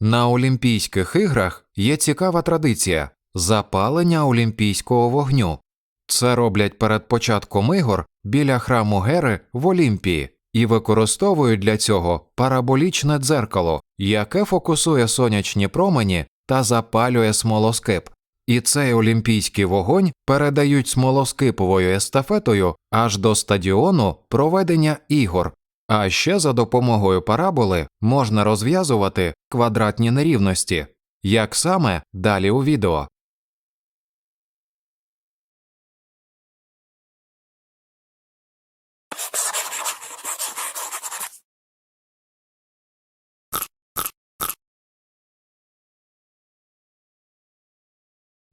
На Олімпійських іграх є цікава традиція запалення олімпійського вогню. Це роблять перед початком ігор біля храму Гери в Олімпії і використовують для цього параболічне дзеркало, яке фокусує сонячні промені та запалює смолоскип. І цей олімпійський вогонь передають смолоскиповою естафетою аж до стадіону проведення ігор. А ще за допомогою параболи можна розв'язувати квадратні нерівності. Як саме далі у відео.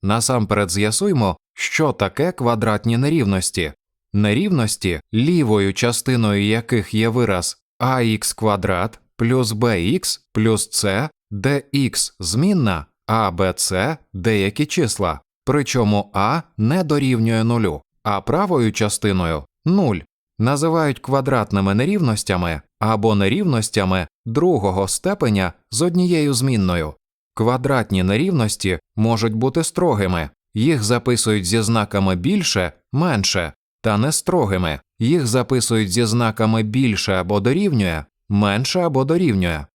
Насамперед з'ясуймо, що таке квадратні нерівності. Нерівності, лівою частиною яких є вираз ax квадрат плюс bx плюс c, де x змінна, а bc деякі числа, причому a не дорівнює нулю, а правою частиною 0 називають квадратними нерівностями або нерівностями другого степеня з однією змінною. Квадратні нерівності можуть бути строгими, їх записують зі знаками більше, менше, та нестрогими, їх записують зі знаками більше або дорівнює, менше або дорівнює.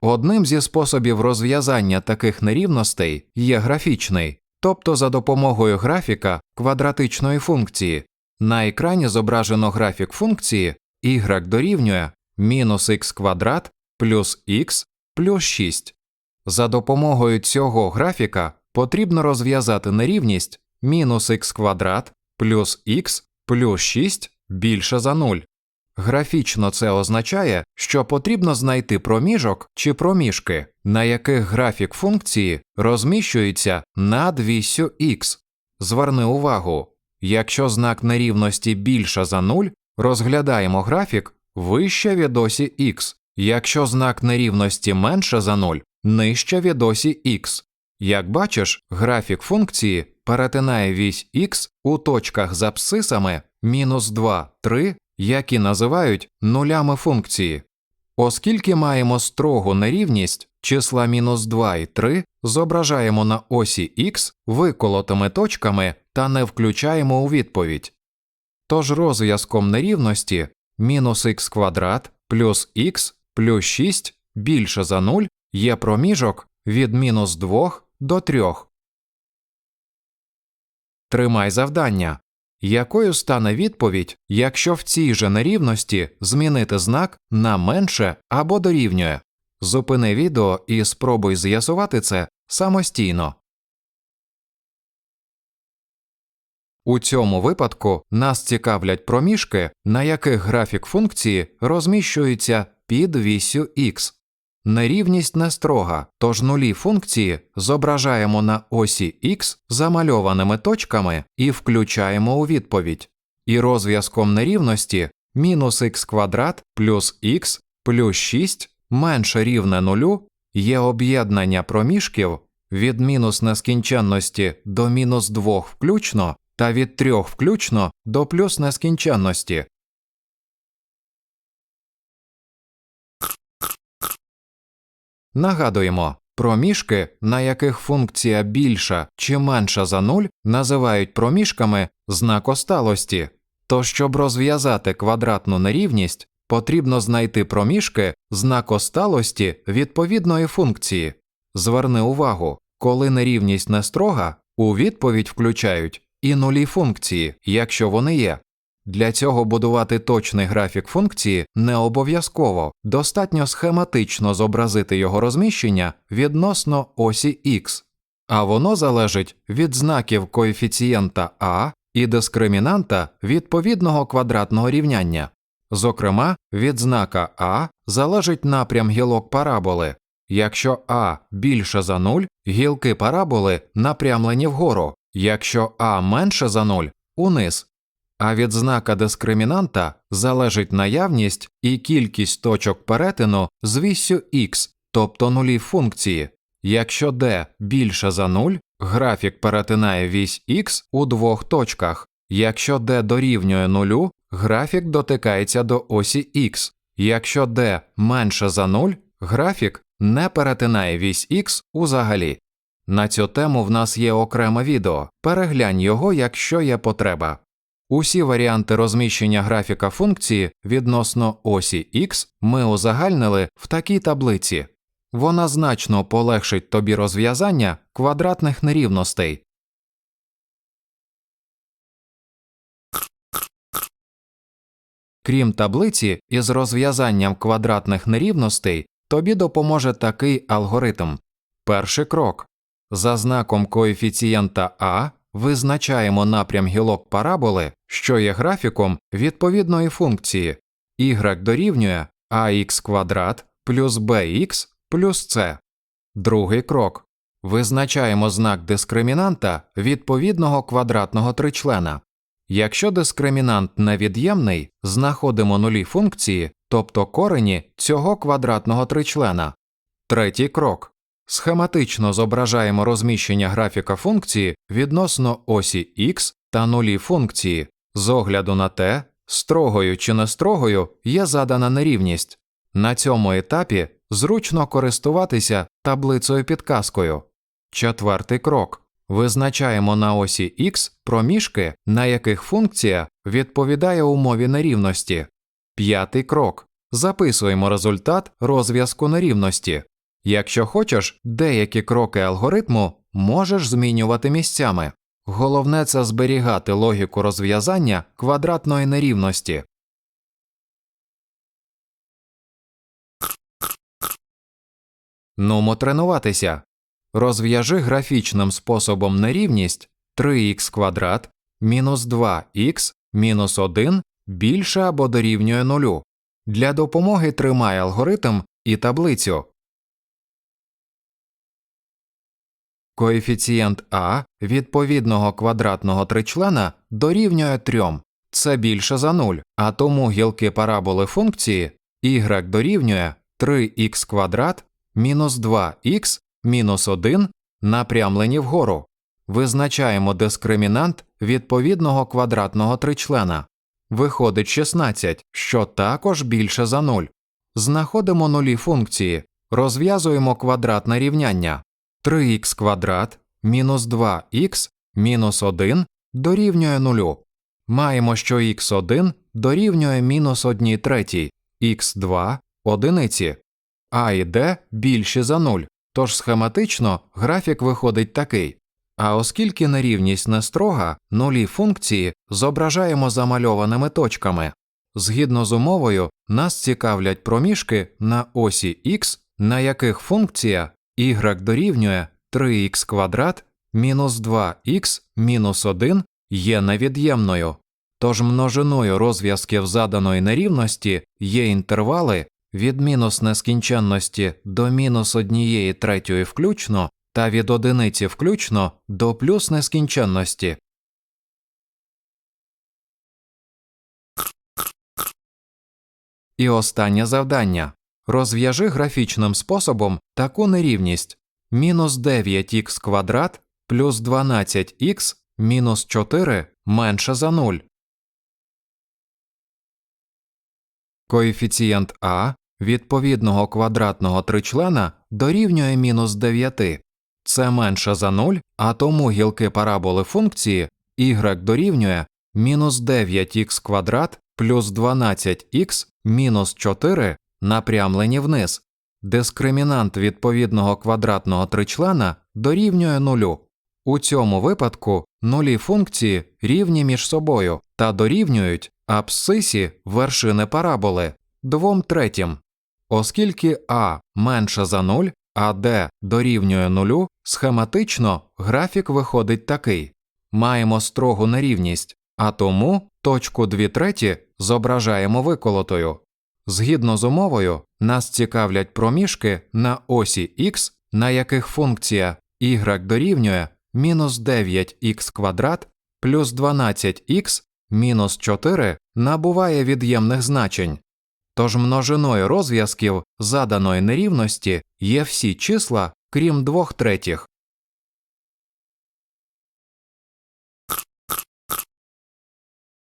Одним зі способів розв'язання таких нерівностей є графічний, тобто за допомогою графіка квадратичної функції. На екрані зображено графік функції y дорівнює мінус х квадрат плюс х плюс 6. За допомогою цього графіка потрібно розв'язати нерівність мінус х квадрат плюс х плюс 6 більше за 0. Графічно це означає, що потрібно знайти проміжок чи проміжки, на яких графік функції розміщується над вісю х. Зверни увагу, якщо знак нерівності більше за 0, розглядаємо графік вище від осі х, якщо знак нерівності менше за 0, нижче від осі х. Як бачиш, графік функції перетинає вісь х у точках з абсцисами мінус 2, 3, які називають нулями функції. Оскільки маємо строгу нерівність, числа мінус 2 і 3 зображаємо на осі х виколотими точками та не включаємо у відповідь. Тож розв'язком нерівності мінус х квадрат плюс х плюс 6 більше за 0 є проміжок від мінус 2 до 3. Тримай завдання. Якою стане відповідь, якщо в цій же нерівності змінити знак на менше або дорівнює? Зупини відео і спробуй з'ясувати це самостійно. У цьому випадку нас цікавлять проміжки, на яких графік функції розміщується під вісю х. Нерівність не строга, тож нулі функції зображаємо на осі х замальованими точками і включаємо у відповідь. І розв'язком нерівності мінус х квадрат плюс х плюс 6 менше рівне нулю є об'єднання проміжків від мінус нескінченності до мінус 2 включно та від 3 включно до плюс нескінченності. Нагадуємо, проміжки, на яких функція більша чи менша за 0, називають проміжками знакосталості. То щоб розв'язати квадратну нерівність, потрібно знайти проміжки знакосталості відповідної функції. Зверни увагу, коли нерівність не строга, у відповідь включають і нулі функції, якщо вони є. Для цього будувати точний графік функції не обов'язково, достатньо схематично зобразити його розміщення відносно осі х, а воно залежить від знаків коефіцієнта а і дискримінанта відповідного квадратного рівняння. Зокрема, від знака а залежить напрям гілок параболи. Якщо а більше за 0, гілки параболи напрямлені вгору, якщо а менше за 0 – униз. А від знака дискримінанта залежить наявність і кількість точок перетину з віссю х, тобто нулі функції. Якщо d більше за 0, графік перетинає вісь х у двох точках. Якщо d дорівнює нулю, графік дотикається до осі х. Якщо d менше за 0, Графік не перетинає вісь X узагалі. На цю тему в нас є окреме відео. Переглянь його, якщо є потреба. Усі варіанти розміщення графіка функції відносно осі X ми узагальнили в такій таблиці. Вона значно полегшить тобі розв'язання квадратних нерівностей. Крім таблиці із розв'язанням квадратних нерівностей, тобі допоможе такий алгоритм. Перший крок. За знаком коефіцієнта А визначаємо напрям гілок параболи, що є графіком відповідної функції y дорівнює ax квадрат плюс bx плюс c. Другий крок. Визначаємо знак дискримінанта відповідного квадратного тричлена. Якщо дискримінант невід'ємний, знаходимо нулі функції, тобто корені цього квадратного тричлена. Третій крок. Схематично зображаємо розміщення графіка функції відносно осі x та нулі функції. З огляду на те, строгою чи не строгою є задана нерівність. На цьому етапі зручно користуватися таблицею підказкою. Четвертий крок. Визначаємо на осі x проміжки, на яких функція відповідає умові нерівності. П'ятий крок. Записуємо результат розв'язку нерівності. Якщо хочеш, деякі кроки алгоритму можеш змінювати місцями. Головне це зберігати логіку розв'язання квадратної нерівності. Нумо тренуватися. Розв'яжи графічним способом нерівність 3х квадрат мінус 2х мінус 1 більше або дорівнює нулю. Для допомоги тримай алгоритм і таблицю. Коефіцієнт А відповідного квадратного тричлена дорівнює 3. Це більше за 0, а тому гілки параболи функції y дорівнює 3х квадрат мінус 2х мінус 1 напрямлені вгору. Визначаємо дискримінант відповідного квадратного тричлена. Виходить 16, що також більше за 0. Знаходимо нулі функції, розв'язуємо квадратне рівняння. 3х квадрат мінус 2х мінус 1 дорівнює 0. Маємо, що х1 дорівнює мінус 1 третій, х2 одиниці, а і d більші за 0, тож схематично графік виходить такий. А оскільки нерівність не строга, нулі функції зображаємо замальованими точками. Згідно з умовою, нас цікавлять проміжки на осі х, на яких функція y дорівнює 3х квадрат мінус 2х мінус 1 є невід'ємною, тож множиною розв'язків заданої нерівності є інтервали від мінус нескінченності до мінус однієї третьої включно та від одиниці включно до плюс нескінченності. І останнє завдання. Розв'яжи графічним способом таку нерівність мінус 9х квадрат плюс 12х мінус 4 менше за 0. Коефіцієнт А відповідного квадратного тричлена дорівнює мінус 9. Це менше за 0, а тому гілки параболи функції y дорівнює мінус 9х квадрат плюс 12х мінус 4 напрямлені вниз. Дискримінант відповідного квадратного тричлена дорівнює нулю. У цьому випадку нулі функції рівні між собою та дорівнюють абсцисі вершини параболи двом третім. Оскільки а менше за 0, а d дорівнює нулю, схематично графік виходить такий. Маємо строгу нерівність, а тому точку 2 треті зображаємо виколотою. Згідно з умовою, нас цікавлять проміжки на осі x, на яких функція y дорівнює мінус 9х квадрат плюс 12х мінус 4 набуває від'ємних значень. Тож множиною розв'язків заданої нерівності є всі числа, крім двох третіх.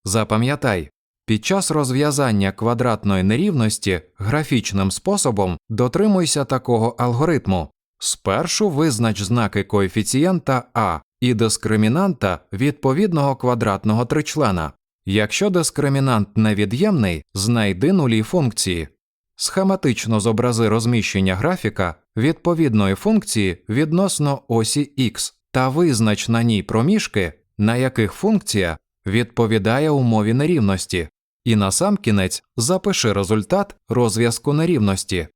Запам'ятай, Під час розв'язання квадратної нерівності графічним способом дотримуйся такого алгоритму. Спершу визнач знаки коефіцієнта а і дискримінанта відповідного квадратного тричлена. Якщо дискримінант невід'ємний, знайди нулі функції. Схематично зобрази розміщення графіка відповідної функції відносно осі x та визнач на ній проміжки, на яких функція відповідає умові нерівності, і насамкінець запиши результат розв'язку нерівності.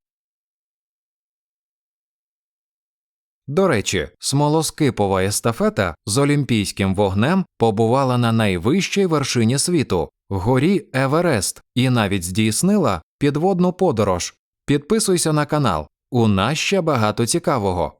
До речі, смолоскипова естафета з олімпійським вогнем побувала на найвищій вершині світу горі Еверест і навіть здійснила підводну подорож. Підписуйся на канал, у нас ще багато цікавого.